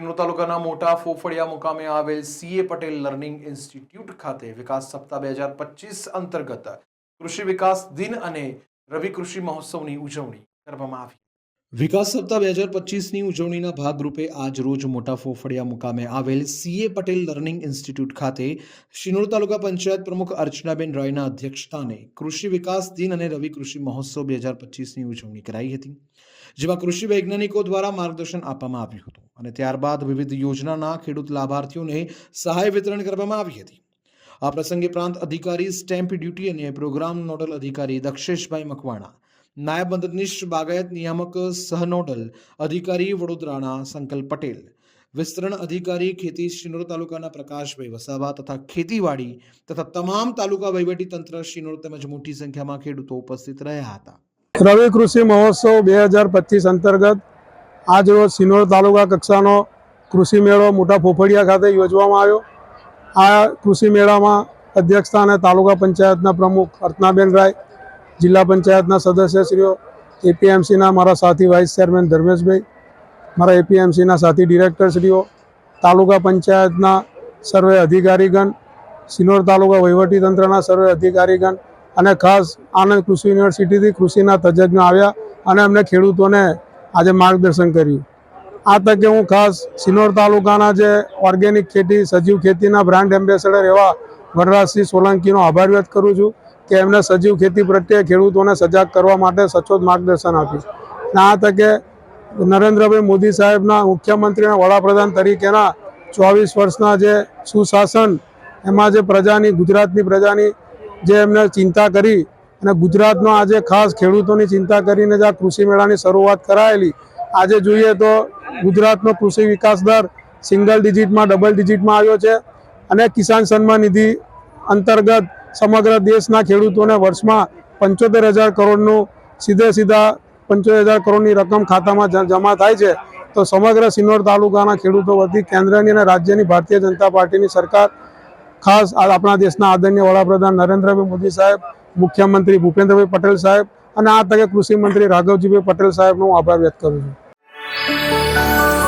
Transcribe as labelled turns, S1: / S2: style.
S1: શિનોર તાલુકાના મોટા ફોફળિયા મુકામે આવેલ સીએ પટેલ લર્નિંગ ઇન્સ્ટિટ્યૂટ ખાતે વિકાસ સપ્તાહ બે હજાર પચીસ અંતર્ગત કૃષિ વિકાસ દિન અને રવિ કૃષિ મહોત્સવની ઉજવણી કરવામાં આવી. વિકાસ સપ્તાહ બે હજાર પચીસની ઉજવણીના ભાગરૂપે આજ રોજ મોટા ફોફળિયા મુકામે આવેલ સીએ પટેલ લર્નિંગ ઇન્સ્ટિટ્યૂટ ખાતે શિનોર તાલુકા પંચાયત પ્રમુખ અર્ચનાબેન રોયના અધ્યક્ષસ્થાને કૃષિ વિકાસ દિન અને રવિ કૃષિ મહોત્સવ બે હજાર પચીસની ઉજવણી કરાઈ હતી, જેમાં કૃષિ વૈજ્ઞાનિકો દ્વારા માર્ગદર્શન આપવામાં આવ્યું હતું અને ત્યારબાદ વિવિધ યોજનાના ખેડૂત લાભાર્થીઓને સહાય વિતરણ કરવામાં આવી હતી. આ પ્રસંગે પ્રાંત અધિકારી સ્ટેમ્પ ડ્યુટી અને પ્રોગ્રામ નોડલ અધિકારી દક્ષેશભાઈ મકવાણા નાયબ મદદનીશ બાગાયત નિયામક સહનોડલ અધિકારી વડોદરાના સંકલ્પ પટેલ, વિસ્તરણ અધિકારી ખેતી શિનોર તાલુકાના પ્રકાશભાઈ વસાવા તથા ખેતીવાડી તથા તમામ તાલુકા વહીવટી તંત્ર શિનોર તેમજ મોટી સંખ્યામાં ખેડૂતો ઉપસ્થિત રહ્યા હતા.
S2: રવિ કૃષિ મહોત્સવ બે હજાર પચીસ અંતર્ગત આજરોજ શિનોર તાલુકા કક્ષાનો કૃષિ મેળો મોટા ફોફડિયા ખાતે યોજવામાં આવ્યો. આ કૃષિ મેળામાં અધ્યક્ષસ્થાને તાલુકા પંચાયતના પ્રમુખ અર્ચનાબેન રાય જિલ્લા પંચાયતના સદસ્યશ્રીઓ, એપીએમસીના મારા સાથી વાઇસ ચેરમેન ધર્મેશભાઈ, મારા એપીએમસીના સાથી ડિરેક્ટરશ્રીઓ તાલુકા પંચાયતના સર્વે અધિકારીગણ, સિનોર તાલુકા વહીવટીતંત્રના સર્વે અધિકારીગણ અને ખાસ આનંદ કૃષિ યુનિવર્સિટીથી કૃષિના તજજ્ઞ આવ્યા અને અમને ખેડૂતોને આજે માર્ગદર્શન કર્યું. આ તકે હું ખાસ સિનોર તાલુકાના જે ઓર્ગેનિક ખેતી, સજીવ ખેતીના બ્રાન્ડ એમ્બેસેડર એવા વનરાજસિંહ સોલંકીનો આભાર વ્યક્ત કરું છું. કે એમને સજીવ ખેતી પ્રત્યે ખેડૂતોને સજાગ કરવા માટે સચોટ માર્ગદર્શન આપ્યું. આ તકે નરેન્દ્રભાઈ મોદી સાહેબના મુખ્યમંત્રી અને વડાપ્રધાન તરીકેના ચોવીસ વર્ષના જે સુશાસન, એમાં જે પ્રજાની, ગુજરાતની પ્રજાની જે એમને ચિંતા કરી અને ગુજરાતનો આજે ખાસ ખેડૂતોની ચિંતા કરીને જ આ કૃષિ મેળાની શરૂઆત કરાયેલી. આજે જોઈએ તો ગુજરાતનો કૃષિ વિકાસ દર સિંગલ ડિજિટમાં, ડબલ ડિજિટમાં આવ્યો છે અને કિસાન સન્માન નિધિ અંતર્ગત સમગ્ર દેશના ખેડૂતોને વર્ષમાં પંચોતેર હજાર કરોડનું સીધે સીધા પંચોતેર હજાર કરોડની રકમ ખાતામાં જમા થાય છે. તો સમગ્ર સિનોર તાલુકાના ખેડૂતો વતી કેન્દ્રની અને રાજ્યની ભારતીય જનતા પાર્ટીની સરકાર, ખાસ આપણા દેશના આદરણીય વડાપ્રધાન નરેન્દ્રભાઈ મોદી સાહેબ, મુખ્યમંત્રી ભૂપેન્દ્રભાઈ પટેલ સાહેબ અને આ તકે કૃષિ મંત્રી રાઘવજીભાઈ પટેલ સાહેબનો હું આભાર વ્યક્ત કરું છું.